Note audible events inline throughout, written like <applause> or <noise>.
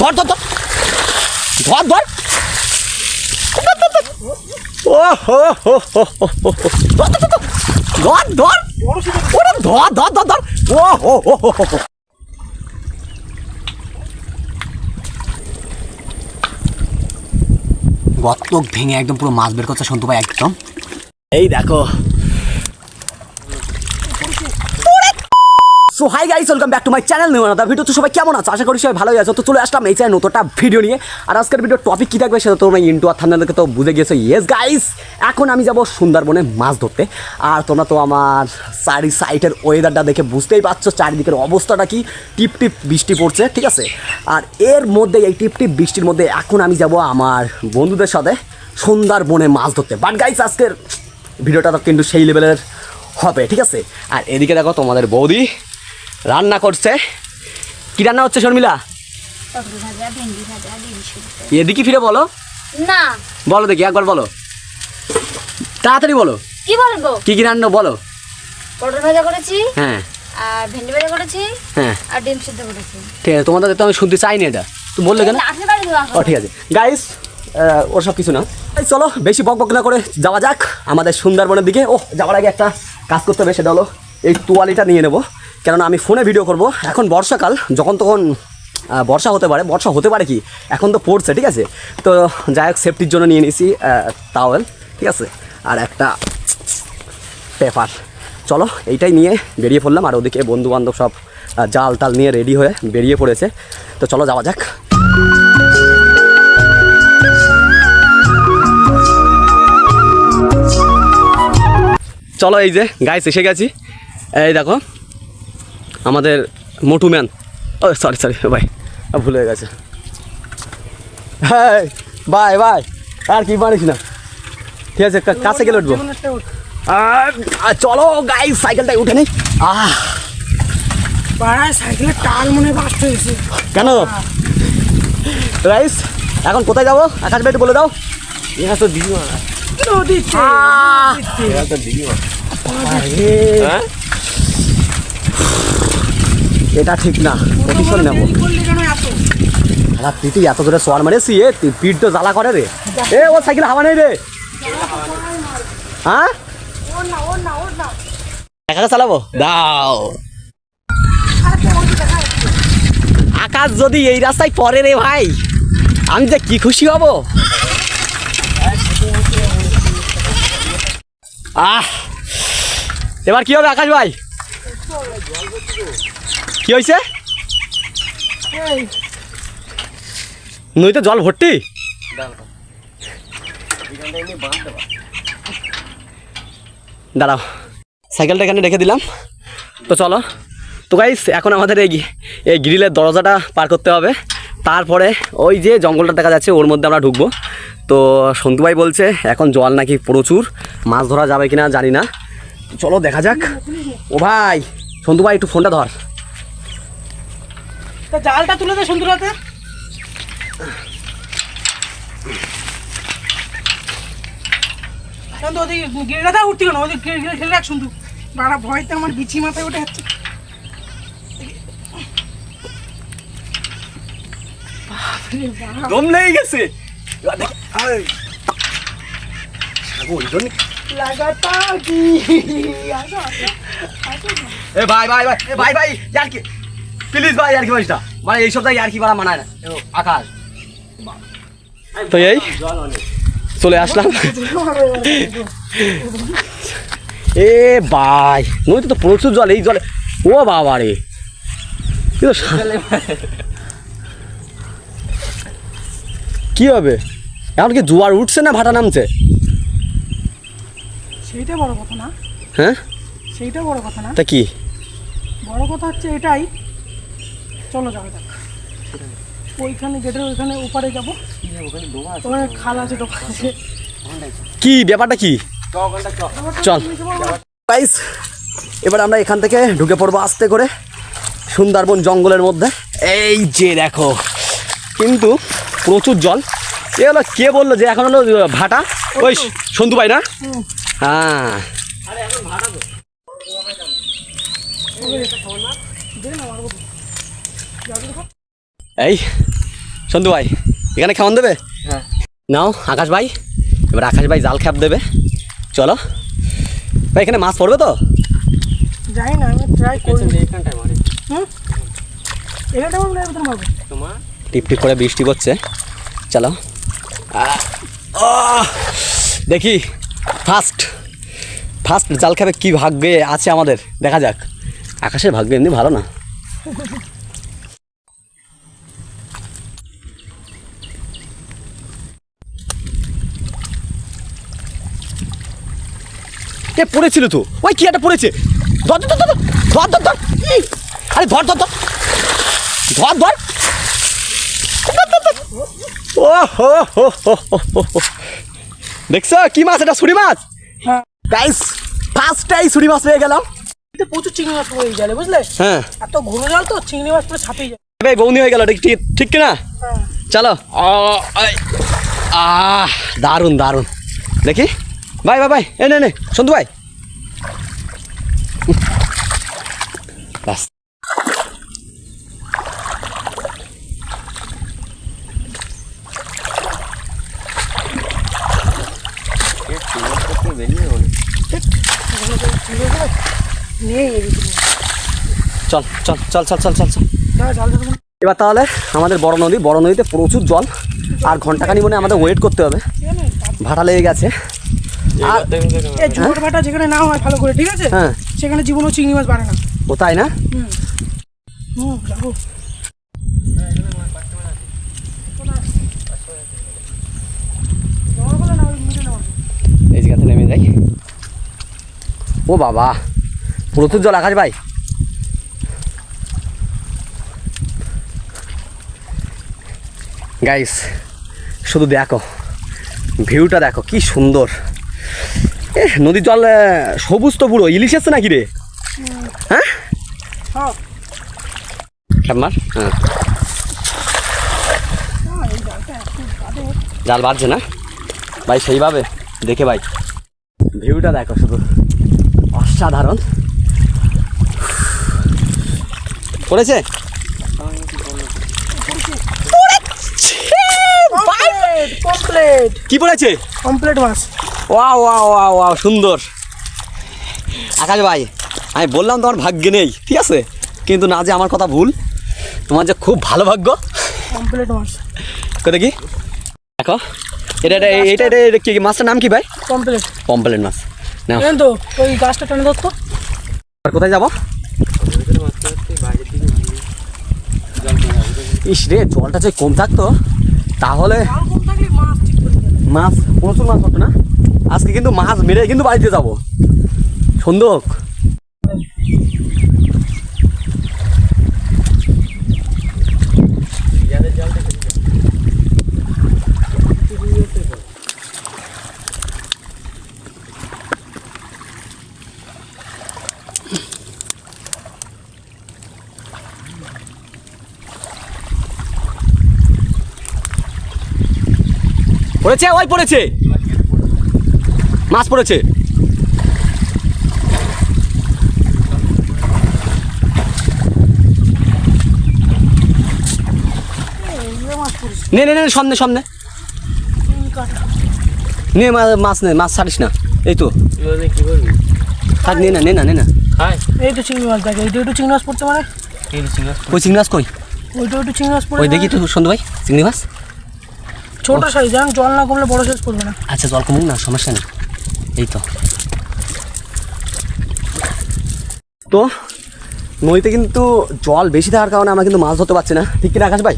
ধর ধর ধর। ধর ধর। হো। ধর ধর ধর, ধর। ও হো হো। ভেঙে একদম পুরো মাছ বের করছে সন্তু ভাই একদম। এই দেখো so hi guys welcome back to my channel new another video তো সবাই কেমন আছো? আশা করি সবাই ভালোই আছো। তো চলে আসলাম এই চ্যানেল নতুনটা ভিডিও নিয়ে। আর আজকের ভিডিও টপিক কী থাকবে সেটা তোমরা ইন্টু আর থান্ডারকে তো বুঝে গেছো। ইয়েস গাইস এখন আমি যাব সুন্দরবনে মাছ ধরতে। আর তোমরা তো আমার চারি সাইডের ওয়েদারটা দেখে বুঝতেই পারছ, চারিদিকের অবস্থাটা কি। টিপ টিপ বৃষ্টি পড়ছে, ঠিক আছে? আর এর মধ্যে, এই টিপ টিপ বৃষ্টির মধ্যে এখন আমি যাব আমার বন্ধুদের সাথে সুন্দরবনে মাছ ধরতে। বাট গাইস আজকের ভিডিওটা তো কিন্তু সেই লেভেলের হবে, ঠিক আছে? আর এদিকে দেখো তোমাদের বৌদি। রান্না করছে। কি রান্না হচ্ছে শর্মিলা? এদিকে ফিরে বলো। না। বলো দেখি একবার বলো। তাড়াতাড়ি বলো। কি বলব? কি কি রান্না বলো। পটল ভাজা করেছি। হ্যাঁ। আর ভেন্ডি ভাজা করেছি। হ্যাঁ। আর ডিম সিদ্ধ করেছি। ঠিক আছে তোমাদের তো আমি শুনতে চাইনি এটা। তুমি বললে কেন? ও ঠিক আছে। গাইস ওর সব কিছু না। চলো বেশি বক বক না করে যাওয়া যাক আমাদের সুন্দরবনের দিকে। ও যাওয়ার আগে একটা কাজ করতে হবে সেটা হলো এই তোয়ালিটা নিয়ে নেব। কেননা আমি ফোনে ভিডিও করব। এখন বর্ষাকাল, যখন তখন বর্ষা হতে পারে, বর্ষা হতে পারে কি? এখন তো পড়ছে, ঠিক আছে? তো যাই হোক সেফটির জন্য নিয়ে নিয়েছি টাওয়েল ঠিক আছে? আর একটা পেপার চলো, এইটাই নিয়ে বেরিয়ে পড়লাম, আর ওদিকে বন্ধু বান্ধব সব জাল টাল নিয়ে রেডি হয়ে বেরিয়ে পড়েছে। তো চলো, যাওয়া যাক। চলো, এই যে গাইস এসে গেছি। এই দেখো আমাদের মোটু ম্যান। ও সরি সরি ভাই। ভুলে হয়ে গেছে। হ্যাঁ বাই বাই আর কি পারিস না। ঠিক আছে কা- কাছে গেলে উঠবো। আর চলো গাই সাইকেলটাই উঠে নেই আহ। পাড়ায় সাইকেলের টাল মনে বাস্ট হয়েছে কেন? রাইস এখন কোথায় যাব? আকাশ ভাই বলে দাও। তো দিদিমা। দিদিমা। হ্যাঁ এটা ঠিক না প্রতিশোধ নেব। দেরি? আর তুই এত জোরে সোয়ার মারেছি এ তুই পিঠ তো জ্বালা করে রে। এ, ও সাইকেল হাওয়া নেই রে। হ্যাঁ। একা চালাবো? দাও। আকাশ যদি এই রাস্তায় পড়ে রে ভাই, আমি যে কি খুশি হব? আহ! এবার কি হবে আকাশ ভাই? কি হয়েছে নইতে জল ভর্তি? দাঁড়াও। সাইকেলটা এখানে রেখে দিলাম। তো চলো। তো গাইস এখন আমাদের এই এই গ্রিলের দরজাটা পার করতে হবে। তারপরে ওই যে জঙ্গলটা দেখা যাচ্ছে ওর মধ্যে আমরা ঢুকবো। তো সন্তু ভাই বলছে এখন জল নাকি প্রচুর মাছ ধরা যাবে কিনা জানি না। চলো দেখা যাক। ও ভাই সন্তু ভাই একটু ফোনটা ধর। তা জালটা তুলে দে সুন্দর হাতে। শান্ত, ওদিকে গিরিটাটা উঠতে কেন? ওদিকে গিরে গিরে ঠেলে রাখ শুনতু। বাড়া ভয়তে আমার বিছি মাথায় উঠে যাচ্ছে। দম লেগে গেছে। লাগাতা কি? আসো, আসো, আসো। এ ভাই ভাই ভাই এ ভাই ভাই ইয়ার কি? প্লিজ ভাই ইয়ার কি বাড়িটা মানে এই সপ্তাহে ইয়ার কি বাড়া মানায় না। আকাশ। তো এই? চলে আসলাম। এ ভাই নদীতে তো প্রচুর জল এই জলে। ও বাবা রে। কি হবে? এখন কি জোয়ার উঠছে না ভাটা নামছে? সেইটা বড় কথা না। হ্যাঁ? সেইটা বড় কথা না। তা কি? বড় কথা হচ্ছে এটাই চলো যাক। ওইখানে গেটের ওইখানে ওপারে যাব। ওখানে খাল আছে দোকান আছে। কি ব্যাপারটা কি? চল। গাইস এবার আমরা এখান থেকে ঢুকে পড়ব আস্তে করে সুন্দরবন জঙ্গলের মধ্যে। এই যে দেখো কিন্তু প্রচুর জল। এ হলো কে বলল যে এখন হলো ভাটা? ওই সন্তু ভাই না? হ্যাঁ। এই সন্তু ভাই এখানে খাওয়ান দেবে? হ্যাঁ। নাও আকাশ ভাই এবার আকাশ ভাই জাল খ্যাপ দেবে। চলো। ভাই এখানে মাছ পড়বে তো? জানি না আমি ট্রাই করি এখানটায় মারি। হুম? এখানটা আমার ভিতরে মারবো তোমার? টিপ টিপ করে বৃষ্টি পড়ছে। চলো। দেখি ফার্স্ট ফার্স্ট জাল খাবে কী ভাগ্যে আছে আমাদের? দেখা যাক। আকাশের ভাগ্য এমনি ভালো না। এ পড়েছিল তো? ওই কি একটা পড়েছে? ধর ধর ধর ধর ধর ধর আরে ধর ধর ধর। ধর ধর। ও হো হো হো হো হো হো। দেখছ? কি মাছ এটা? ছুরি মাছ? হ্যাঁ। গাইস ফার্স্টটাই ছুরি মাছ পেয়ে গেলাম প্রচুর চিংড়ি মাছ পড়ে গেলে বুঝলে? হ্যাঁ। এত ঘন জল তো চিংড়ি মাছ পুরো ছাপিয়ে যায়। ভাই বৌনি হয়ে গেল ঠিক ঠিক কিনা? হ্যাঁ। চলো। আহ দারুণ দারুণ। দেখি। ভাই ভাই ভাই এ নে নে সন্তু ভাই। চল চল চল চল চল চল চল। এবার তাহলে আমাদের বড় নদী, বড় নদীতে প্রচুর জল, আর ঘন্টাখানি মনে আমাদের ওয়েট করতে হবে ভাড়া লেগে গেছে আর এই জোয়ার ভাটা যেখানে না হয় ভালো করে ঠিক আছে? হ্যাঁ। সেখানে জীবনও চিংড়ি মাছ বাড়ে না। ও তাই না? হুম। যাব। এই জায়গাতে নেমে যাই। ও বাবা। প্রচুর জল আকাশ ভাই। গাইস শুধু দেখো। ভিউটা দেখো কি সুন্দর। নদীর জল সবুজ তো পুরো। ইলিশ আছে নাকি রে? হ্যাঁ? হ্যাঁ। জাল বাড়ছে না? ভাই সেইভাবে দেখে ভাই। ভিউটা দেখো শুধু। অসাধারণ। পড়েছে? কমপ্লিট। কি পড়েছে? কমপ্লিট মাছ। ওয়া ওয়া ওয়া ওয়া সুন্দর। আকাশ ভাই আমি বললাম তোমার ভাগ্যে নেই ঠিক আছে? কিন্তু না যে আমার কথা ভুল তোমার যে খুব ভালো ভাগ্য। কোথায় দেখি দেখো এটা এটা এটা এটা কি মাছটার নাম কি ভাই? কমপ্লিট পম্পলেট মাছ না তো ওই গাছটা টেনে ধরতো আর কোথায় যাব? ইস রে জলটা যে কম থাকতো তাহলে মাছ প্রচুর মাছ হতো না? আজকে কিন্তু মাছ মেরে কিন্তু বাড়িতে যাব। যাবে পড়েছে ওই পড়েছে। মাছ পড়েছে। নে নে নে সামনে সামনে। নে মাছ নে মাছ ছাড়িস না। এই তো। থাক নে না নে না নে না। এই তো চিংড়ি মাছ দেখে এইটা একটু চিংড়ি মাছ পড়তে মানে। ওই চিংড়ি মাছ কই? ওইটা একটু চিংড়ি মাছ পড়ে ওই দেখি তো সন্ধু ভাই চিংড়ি মাছ। ছোট সাইজ জান জল না কমলে বড় সাইজ পড়বে না। আচ্ছা জল কমুক না সমস্যা নেই। এই তো। তো নদীতে কিন্তু জল বেশি থাকার কারণে আমরা কিন্তু মাছ ধরতে পারছি না। ঠিক কিনা আকাশ ভাই?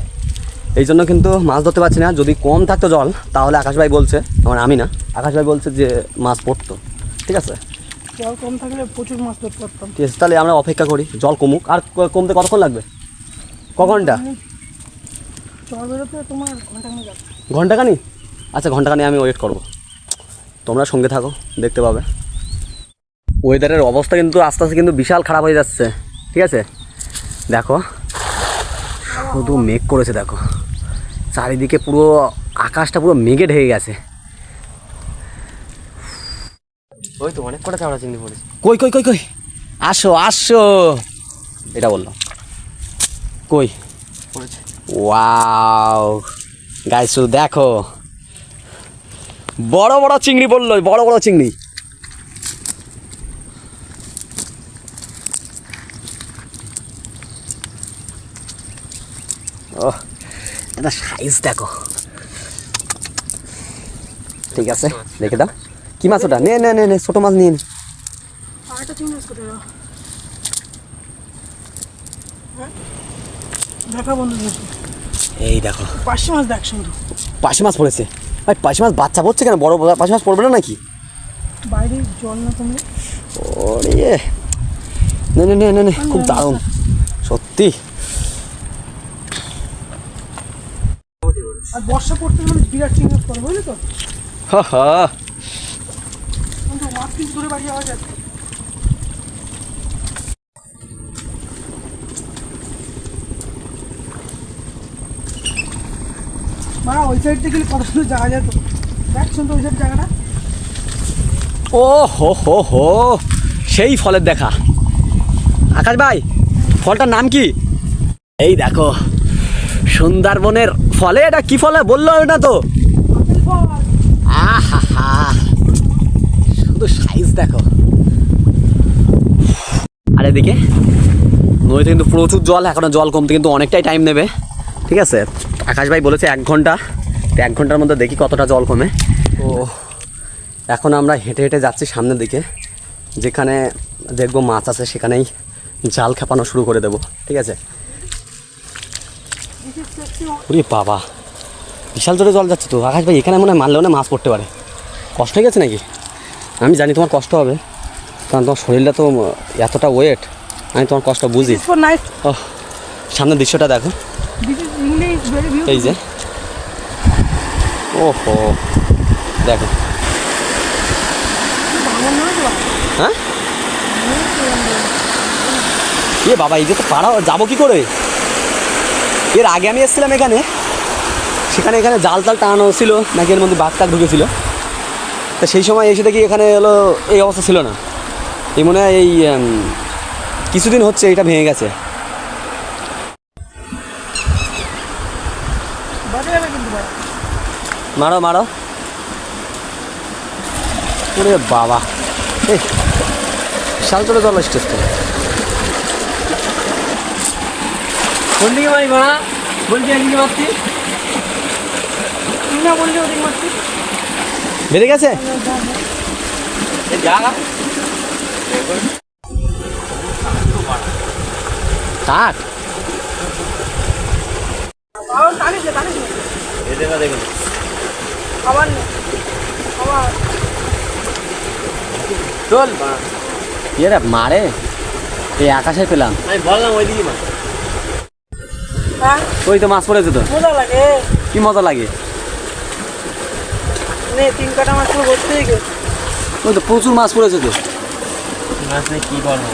এই জন্য কিন্তু মাছ ধরতে পারছি না। যদি কম থাকতো জল তাহলে আকাশ ভাই বলছে আমার আমি না আকাশ ভাই বলছে যে মাছ পড়তো। ঠিক আছে? জল কম থাকলে প্রচুর মাছ ধরতে পারতাম। ঠিক আছে তাহলে আমরা অপেক্ষা করি জল কমুক। আর কমতে কতক্ষণ লাগবে? ক ঘণ্টা? জল বেরোতে তোমার ঘণ্টা খানে ঘন্টাখানি? আচ্ছা ঘন্টাখানি আমি ওয়েট করব। তোমরা সঙ্গে থাকো দেখতে পাবে। ওয়েদারের অবস্থা কিন্তু আস্তে আস্তে কিন্তু বিশাল খারাপ হয়ে যাচ্ছে ঠিক আছে? দেখো শুধু মেঘ করেছে দেখো। চারিদিকে পুরো আকাশটা পুরো মেঘে ঢেকে গেছে। ওই তো অনেক কটা চাওড়া চিংড়ি পড়েছে। কই কই কই কই? আসো আসো। এটা বলল কই? ওয়াও গাইস দেখো। বড় বড় চিংড়ি বলল বড় বড় চিংড়ি। ও এটা সাইজ দেখো। ঠিক আছে দেখে দাও। কি মাছ ওটা? নে নে নে নে ছোটো মাছ নিয়ে নে। হ্যাঁ? এই দেখো। পাঁচশো মাছ দেখ শুধু। পাশি মাছ পড়েছে। ভাই পাশি মাছ বাচ্চা পড়ছে কেন? বড় পাশে মাছ পড়বে না নাকি? বাইরে জল না তুমি? ওরে। নে নে নে নে খুব দারুণ। সত্যি। আর বর্ষা পড়তে মানে বিরাট চিন্তা বুঝলি তো? হা হা। ধরে বাড়ি যাওয়া যাচ্ছে মা ওই সাইড থেকে কত সুন্দর জায়গা যেত দেখছেন তো ওই সাইড জায়গাটা। ও হো হো হো সেই ফলের দেখা। আকাশ ভাই ফলটার নাম কি? এই দেখো সুন্দরবনের ফলে এটা কি ফলে বলল না তো? আহা শুধু সাইজ দেখো। আর এদিকে নদীতে কিন্তু প্রচুর জল এখনও জল কমতে কিন্তু অনেকটাই টাইম নেবে। ঠিক আছে? আকাশ ভাই বলেছে এক ঘণ্টা। তো এক ঘণ্টার মধ্যে দেখি কতটা জল কমে। তো এখন আমরা হেঁটে হেঁটে যাচ্ছি সামনের দিকে। যেখানে দেখব মাছ আছে সেখানেই জাল খেপানো শুরু করে দেবো। ঠিক আছে? ওরে বাবা বিশাল জোরে জল যাচ্ছে তো। আকাশ ভাই এখানে মনে হয় মারলেও না মাছ পড়তে পারে। কষ্ট হয়ে গেছে নাকি? আমি জানি তোমার কষ্ট হবে। কারণ তোমার শরীরটা তো এতটা ওয়েট আমি তোমার কষ্ট বুঝি। সামনের দৃশ্যটা দেখো। এই যে। ওহো। দেখো। হ্যাঁ? এ বাবা, এই যে তো পাড়া যাব কি করে? এর আগে আমি এসেছিলাম এখানে। সেখানে এখানে জাল টাল টানানো ছিল, নাকি এর মধ্যে বাঘ টাক ঢুকেছিল। তা সেই সময় এসে দেখি এখানে হলো, এই অবস্থা ছিল না। এই মনে হয় এই কিছুদিন হচ্ছে এটা ভেঙে গেছে। মারো মারো। ওরে বাবা। এই বিশাল চলে জল স্টেজ তো। কোন দিকে মারি মা বলছি একদিকে মারছি? না বললি ওদিক মারছি। বেড়ে গেছে? কাঠ দেখুন চল। রে মারে এই আকাশে পেলাম। আমি বললাম ওইদিকে মার হ্যাঁ? ওই তো মাছ পড়েছে তো? মজা লাগে। কি মজা লাগে? নে তিন কাটা মাছ পুরো ভর্তি হয়ে গেছে। ওই তো প্রচুর মাছ পড়েছে তো। মাছ নেই কি বলব?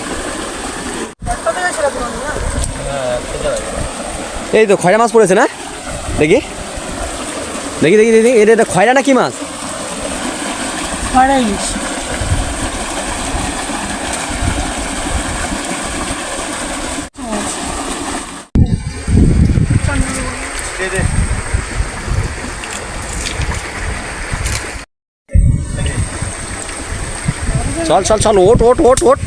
না? এই তো খয়রা মাছ পড়েছে না? দেখি। দেখি দেখি দেখি এটা এটা খয়রা না কি মাছ? ফাড়া ইলিশ চল চল চল ওট ওট ওট ওট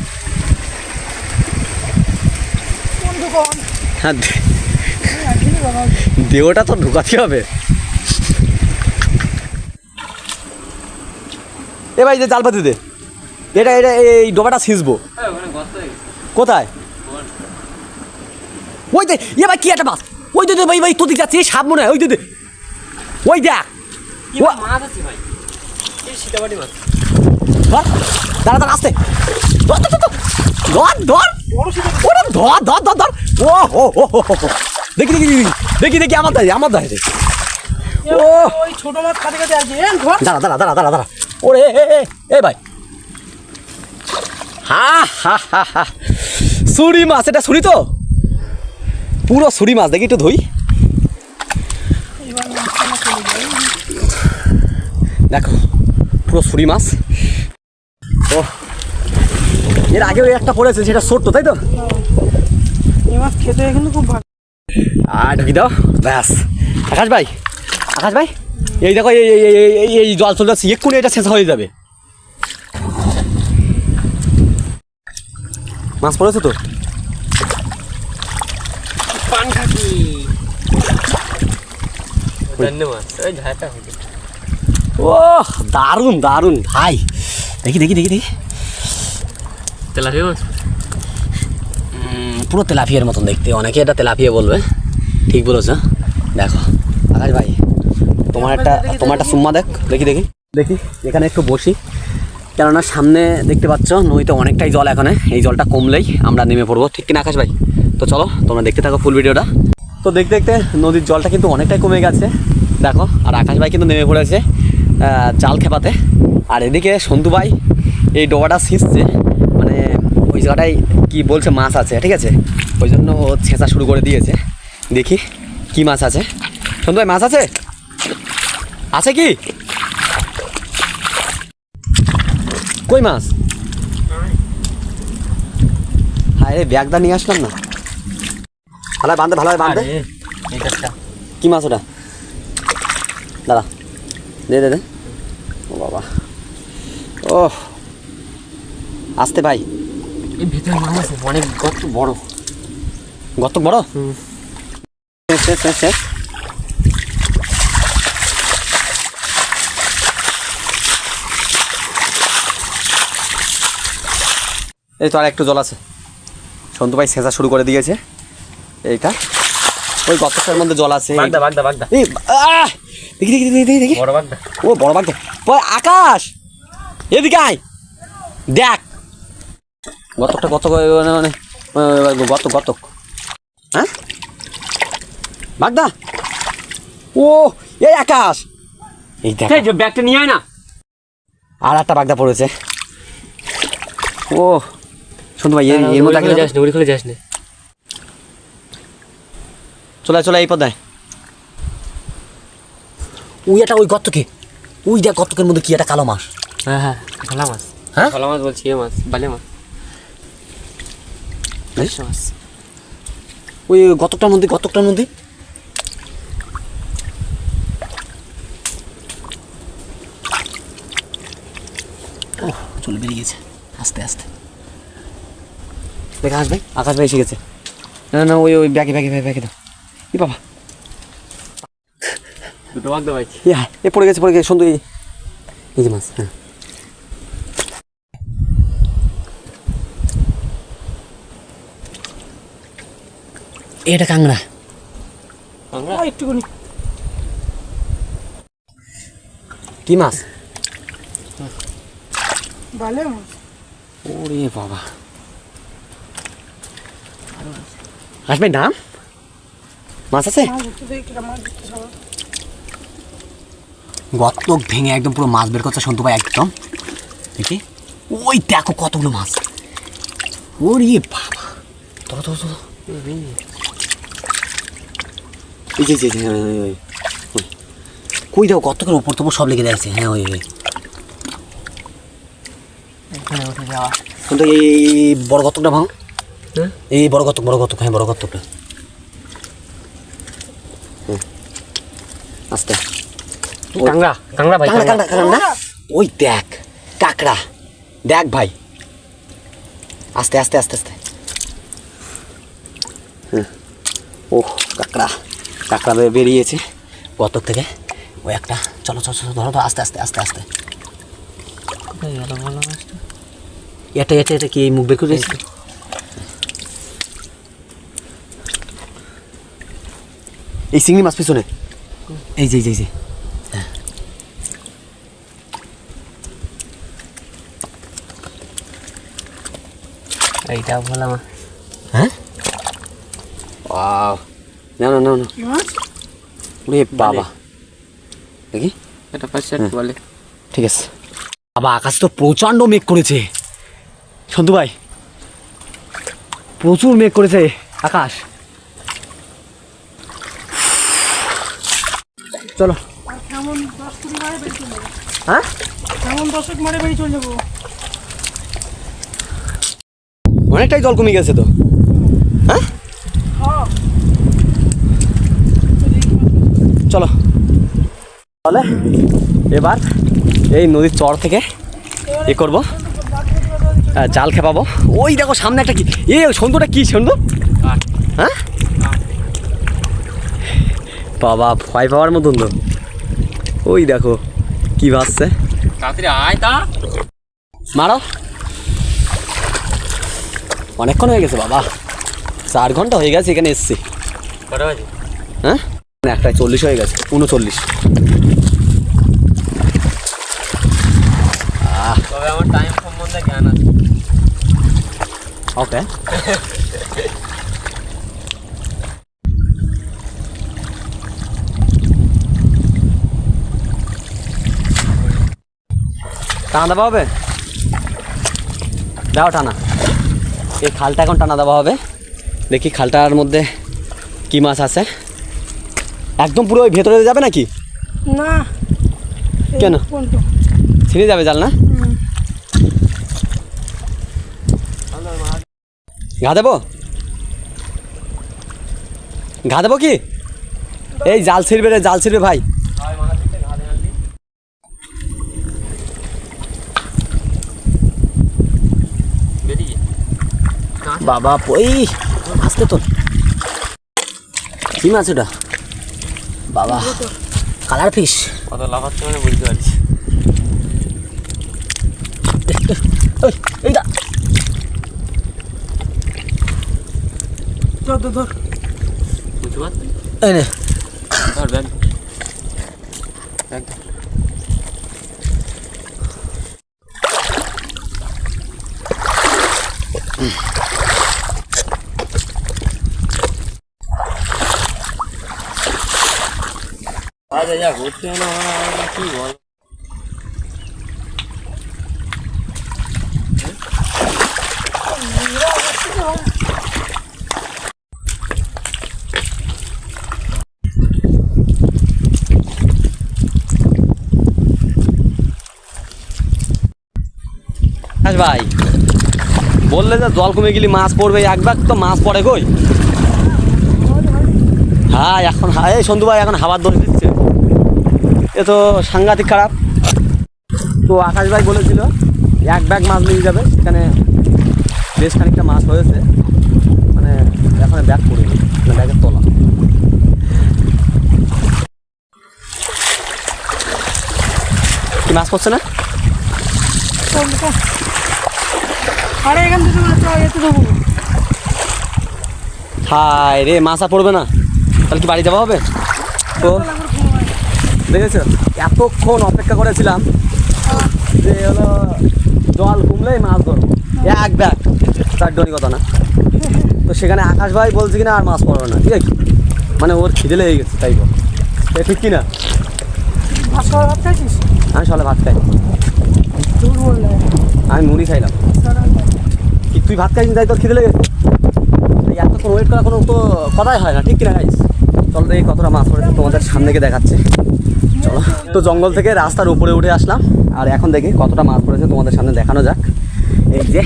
হ্যাঁ দেহটা তো ঢুকাতে হবে। এ ভাই যে জাল পাতি দে। এটা এটা এই ডোবাটা গর্ত হয়ে কোথায়? ওই দে এ ভাই কি একটা মাছ? ওই দে দে ভাই ভাই তোদিক যাচ্ছে সাপ মনে হয় ওই দে দে। ওই দেখ। কি ও- ভাই। এই মাছ। ধর দাঁড়া দাঁড়া আসতে। ধর ধর, ধর, ধর ধর। ধর ধর ধর ধর। ও হো হো। দেখি দেখি দেখি দেখি দেখি আমার দায় আমার দায়। ও ছোট মাছ খাতে খাতে আছে দাঁড়া দাঁড়া দাঁড়া দাঁড়া দাঁড়া। ওরে এ, ভাই। হা হা হা হা। মাছ এটা সুরি তো? পুরো সুরি মাছ দেখি একটু ধুই। দেখো পুরো সুরি মাছ। ও এর আগেও একটা পড়েছে সেটা ছোট্ট তাই তো? মাছ খেতে কিন্তু খুব ভালো। আর ঢুকি দাও ব্যাস। আকাশ ভাই আকাশ ভাই। এই দেখো এই এই- এই- জল চলে যাচ্ছে এক্ষুনি এটা শেষ হয়ে যাবে। মাছ পড়েছে তো? পান ও দারুণ দারুণ ভাই। দেখি দেখি দেখি দেখি। তেলাপিয়া উম, পুরো তেলাপিয়ার মতন দেখতে অনেকে এটা তেলাপিয়া বলবে। ঠিক বলেছ দেখো। আকাশ ভাই তোমার একটা তোমার একটা সুম্মা দেখ, দেখি দেখি। দেখি, এখানে একটু বসি। কেননা সামনে দেখতে পাচ্ছ, নদীতে অনেকটাই জল এখানে। এই জলটা কমলেই আমরা নেমে পড়ব। ঠিক কিনা আকাশ ভাই? তো চলো, তোমরা দেখতে থাকো ফুল ভিডিওটা তো দেখতে দেখতে নদীর জলটা কিন্তু অনেকটাই কমে গেছে। দেখো, আর আকাশ ভাই কিন্তু নেমে পড়েছে জাল খেপাতে। আর এদিকে সন্তু ভাই, এই ডোবাটা ছিঁচছে মানে ওই জায়গাটায় কি বলছে, মাছ আছে, ঠিক আছে? ওই জন্য ছেঁচা শুরু করে দিয়েছে। দেখি, কি মাছ আছে। সন্তু ভাই, মাছ আছে? আছে কি? কই মাছ? হ্যাঁ রে ব্যাগদা নিয়ে আসলাম না। ভালো বাঁধে ভালো বাঁধে। কি মাছ ওটা? দাদা দে দে দে। ও বাবা। ও আসতে ভাই। এই ভিতরে মাছ আছে অনেক কত বড়। গত বড়? শেষ শেষ শেষ শেষ। এই তো আর একটু জল আছে। সন্তু ভাই সেঁচা শুরু করে দিয়েছে। এইটা। ওই গতটার মধ্যে জল আছে। বাগদা বাগদা বাগদা। এই দেখি দেখি দেখি দেখি দেখি। বড় বাগদা। ও বড় ওই আকাশ! এদিকে আয়। দেখ। গতকটা কত মানে মানে গত গতক হ্যাঁ? বাগদা! ও এই আকাশ! এই দেখ। যে ব্যাগটা নিয়ে আয় না। আর একটা বাগদা পড়েছে। ও শুনতে ভাই এর- মধ্যে যাস না খুলে যাস না চলে চলে এই পদায় ওই একটা ওই গর্তকে। ওই দেখ গর্তকের মধ্যে কি একটা কালো মাছ। হ্যাঁ হ্যাঁ ভালো মাছ। হ্যাঁ? ভালো মাছ বলছি এ মাছ বালে মাছ। মাছ। ওই গতকটার মধ্যে গতকটার মধ্যে। চলে বেরিয়ে গেছে। আস্তে আস্তে। দেখ আসবে? আকাশ ভাই এসে গেছে। না না ওই ওই ব্যাগে ব্যাগে ব্যাগে ব্যাগে দাও। ই বাবা। দুটো বাগদা ভাই। এ পড়ে গেছে পড়ে গেছে সুন্দর এই। যে মাছ হ্যাঁ। এটা কাংড়া একটুখানি। কি মাছ? ভালো মাছ। ওরে বাবা। আসবে নাম মাছ আছে গতক ভেঙে একদম পুরো মাছ বের করছে সন্তু ভাই একদম। দেখি। ওই দেখো কতগুলো মাছ। ওরে বাবা। ধরো ধরো ধরো। এই যে। কই দেখো গতকের উপর তো সব লেগে যাচ্ছে। হ্যাঁ ওই কিন্তু এই বড় গতকটা ভাঙ? এই বড় গতক বড় গতক হ্যাঁ বড় গতকটা হুম। আস্তে। কাংড়া কাংড়া ভাই কাংড়া না? ওই দেখ কাঁকড়া। দেখ ভাই। আস্তে আস্তে আস্তে আস্তে। ওহ কাঁকড়া। কাঁকড়া বেরিয়েছে। গতক থেকে। ওই একটা। চলো চলো চলো ধরো আস্তে আস্তে আস্তে আস্তে। এটা এটা এটা কি এই মুখ বের করে এই চিংড়ি মাছ পিছনে। এই যে এই যে এই যে। এইটাও ভালো হ্যাঁ? ওয়াও। না না না না। ওরে বাবা। দেখি। এটা পাশে বলে। ঠিক আছে। বাবা আকাশ তো প্রচণ্ড মেঘ করেছে। সন্তু ভাই প্রচুর মেঘ করেছে আকাশ। চলো। হ্যাঁ? অনেকটাই জল কমে গেছে তো। হ্যাঁ? হ্যাঁ চলো। তাহলে এবার এই নদীর চর থেকে এ করব। জাল খেপাবো। ওই দেখো সামনে একটা কি এ সন্ধ্যটা কি সন্ধ্যা হ্যাঁ? বাবা ভয় পাওয়ার মতন তো। ওই দেখো কি তা। মারো। অনেকক্ষণ হয়ে গেছে বাবা। চার ঘণ্টা হয়ে গেছে এখানে এসছি। হ্যাঁ? একটা চল্লিশ হয়ে গেছে উনচল্লিশ। আমার টাইম সম্বন্ধে জ্ঞান আছে। ওকে <laughs> টানা দেওয়া হবে? দাও টানা। এই খালটা এখন টানা দেওয়া হবে। দেখি খালটার মধ্যে কি মাছ আছে। একদম পুরো ওই ভেতরে যাবে নাকি? না। কেন? ছিঁড়ে যাবে জাল না। ঘা দেবো? ঘা দেবো কি? এই জাল ছিঁড়বে রে জাল ছিঁড়বে ভাই বেরিয়ে বাবা ওই আসতে তো। কি মাছ ওটা বাবা কালার ফিশ। কত লাফাচ্ছে মানে বুঝতে পারছি। ওই এইটা। ধর ধর ধর। বুঝতে পারছি? এই নে। ধর ব্যাগ ব্যাগ আচ্ছা যা ঘুরতে হলো কি বল? ভাই, বললে যে জল কমে গেলি মাছ পড়বে এক ব্যাগ তো মাছ পড়ে কই? হ্যাঁ এখন হ্যাঁ এই সন্ধু ভাই, এখন হাওয়ার দোষ দিচ্ছে। এ তো সাংঘাতিক খারাপ। তো আকাশ ভাই বলেছিল এক ব্যাগ মাছ নিয়ে যাবে সেখানে বেশ খানিকটা মাছ হয়েছে। মানে এখন ব্যাগ পড়ে মানে ব্যাগের তলা। কি মাছ পড়ছে না। আরে এখান থেকে হায় রে মাছ আর পড়বে না। তাহলে কি বাড়ি যাওয়া হবে? তো দেখেছ এতক্ষণ অপেক্ষা করেছিলাম যে হলো জল কমলেই মাছ ধরবো। এক ব্যাগ তার ডরি কথা না। তো সেখানে আকাশ ভাই বলছে কিনা আর মাছ পড়বে না ঠিক আছে? মানে ওর খিদে লেগে গেছে তাই বল। ঠিক কিনা? আমি সকালে ভাত খাই। আমি মুড়ি খাইলাম। কি তুই ভাত খাইছিস তাই তোর খিদে এই এতক্ষণ ওয়েট করা কোনো তো কথাই হয় না ঠিক কিনা গাইস চল দেখি কতটা মাছ পড়েছে তোমাদের সামনে গিয়ে দেখাচ্ছে। চলো। তো জঙ্গল থেকে রাস্তার উপরে উঠে আসলাম। আর এখন দেখি কতটা মাছ পড়েছে তোমাদের সামনে দেখানো যাক। এই যে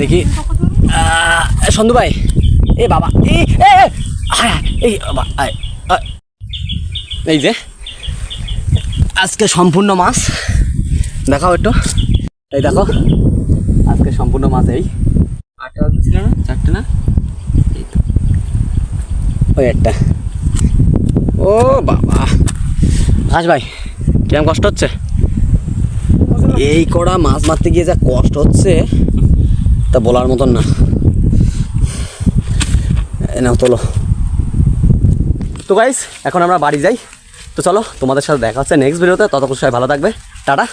দেখি। সন্ধু ভাই এ বাবা এই এই বাবা, যে আজকে সম্পূর্ণ মাছ। দেখাও একটু। এই দেখো আজকে সম্পূর্ণ মাছ এই। আটটা ছিল না? চারটে না? ওই একটা। ও বাবা। আস ভাই কেমন কষ্ট হচ্ছে? এই কড়া মাছ মারতে গিয়ে যা কষ্ট হচ্ছে, তা বলার মতন না। এনাও নাও, তোলো। তো গাইস এখন আমরা বাড়ি যাই। তো চলো, তোমাদের সাথে দেখা হচ্ছে নেক্সট ভিডিওতে ততক্ষণ সবাই ভালো থাকবে। টাটা।